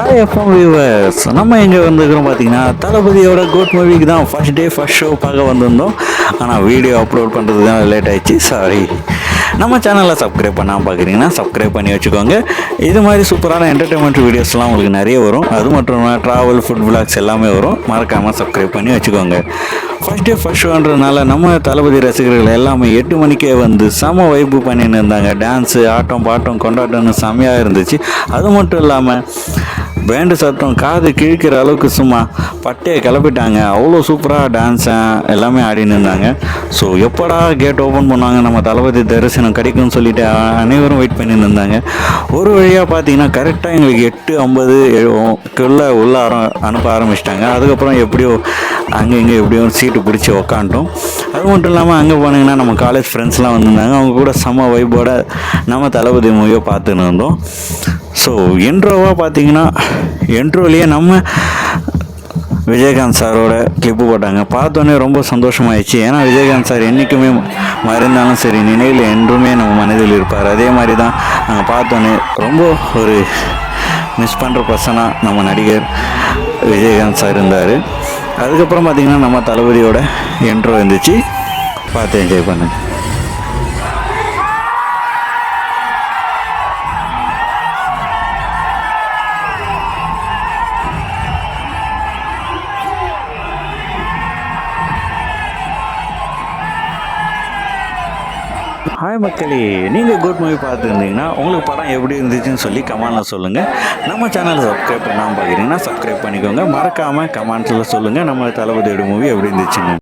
Hi FM viewers நம்ம எங்கே வந்திருக்கிறோம் பார்த்தீங்கன்னா தளபதியோட குட் மூவிக்கு தான் ஃபர்ஸ்ட் டே ஃபர்ஸ்ட் ஷோ பார்க்க வந்திருந்தோம். ஆனால் வீடியோ அப்லோட் பண்ணுறது தான் லேட் ஆயிடுச்சு. சாரி நம்ம சேனலை சப்ஸ்கிரைப் பண்ணாமல் பார்க்குறீங்கன்னா சப்ஸ்கிரைப் பண்ணி வச்சுக்கோங்க. இது மாதிரி சூப்பரான என்டர்டைன்மெண்ட் வீடியோஸ்லாம் உங்களுக்கு நிறைய வரும். அது மட்டும் இல்லாமல் ட்ராவல் ஃபுட் விளாக்ஸ் எல்லாமே வரும். மறக்காமல் சப்ஸ்கிரைப் பண்ணி வச்சுக்கோங்க. ஃபர்ஸ்ட் டே ஃபர்ஸ்ட் ஷோன்றனால நம்ம தளபதி ரசிகர்கள் எல்லாமே எட்டு மணிக்கே வந்து செம வைப்பு பண்ணின்னு இருந்தாங்க. டான்ஸு ஆட்டம் பாட்டம் கொண்டாட்டம்னு செமையாக இருந்துச்சு. அது மட்டும் இல்லாமல் பேண்டு சத்தம் காது கிழிக்கிற அளவுக்கு சும்மா பட்டையை கிளப்பிட்டாங்க. அவ்வளோ சூப்பராக டான்ஸ் எல்லாமே ஆடின்னு இருந்தாங்க. ஸோ எப்படா கேட் ஓப்பன் பண்ணுவாங்க? நம்ம தளபதி தரிசனம் கிடைக்கும்னு சொல்லிட்டு அனைவரும் வெயிட் பண்ணின்னு இருந்தாங்க. ஒரு வழியாக பார்த்தீங்கன்னா கரெக்டாக எங்களுக்கு எட்டு ஐம்பது குள்ள உள்ள ஆரம் அனுப்ப ஆரம்பிச்சிட்டாங்க. அதுக்கப்புறம் எப்படியோ அங்கே இங்கே ஒரு சீட்டு பிடிச்சி உக்காண்டோம் அது மட்டும் இல்லாமல் அங்கே போனீங்கன்னா நம்ம காலேஜ் ஃப்ரெண்ட்ஸ்லாம் வந்திருந்தாங்க. அவங்க கூட செம்ம வைப்போட நம்ம தளபதி மூவியை பார்த்துன்னு இருந்தோம். ஸோ என்ட்ரோவாக பார்த்தீங்கன்னா என்ட்ரோலேயே நம்ம விஜயகாந்த் சாரோட கிளிப்பு போட்டாங்க. பார்த்தோன்னே ரொம்ப சந்தோஷமாயிடுச்சு. ஏன்னா விஜயகாந்த் சார் என்றைக்குமே மறைந்தாலும் சரி நினைவில் என்றுமே நம்ம மனதில் இருப்பார். அதே மாதிரி தான் நாங்கள் பார்த்தோன்னே ரொம்ப ஒரு மிஸ் பண்ணுற பர்சனாக நம்ம நடிகர் விஜயகாந்த் சார் இருந்தார். அதுக்கப்புறம் பார்த்திங்கன்னா நம்ம தளபதியோட என்ட்ரோ இருந்துச்சு பார்த்து என்ஜாய் பண்ணுங்கள் ஹாய் மக்களே. நீங்கள் குட் மூவி பார்த்துருந்தீங்கன்னா உங்களுக்கு படம் எப்படி இருந்துச்சுன்னு சொல்லி கமெண்டில் சொல்லுங்கள் நம்ம சேனலை சப்ஸ்கிரைப் பண்ணாமல் பார்க்குறீங்கன்னா சப்ஸ்கிரைப் பண்ணிக்கோங்க. மறக்காமல் கமெண்ட்ஸில் சொல்லுங்கள் நம்ம தளபதியோட மூவி எப்படி இருந்துச்சுன்னு.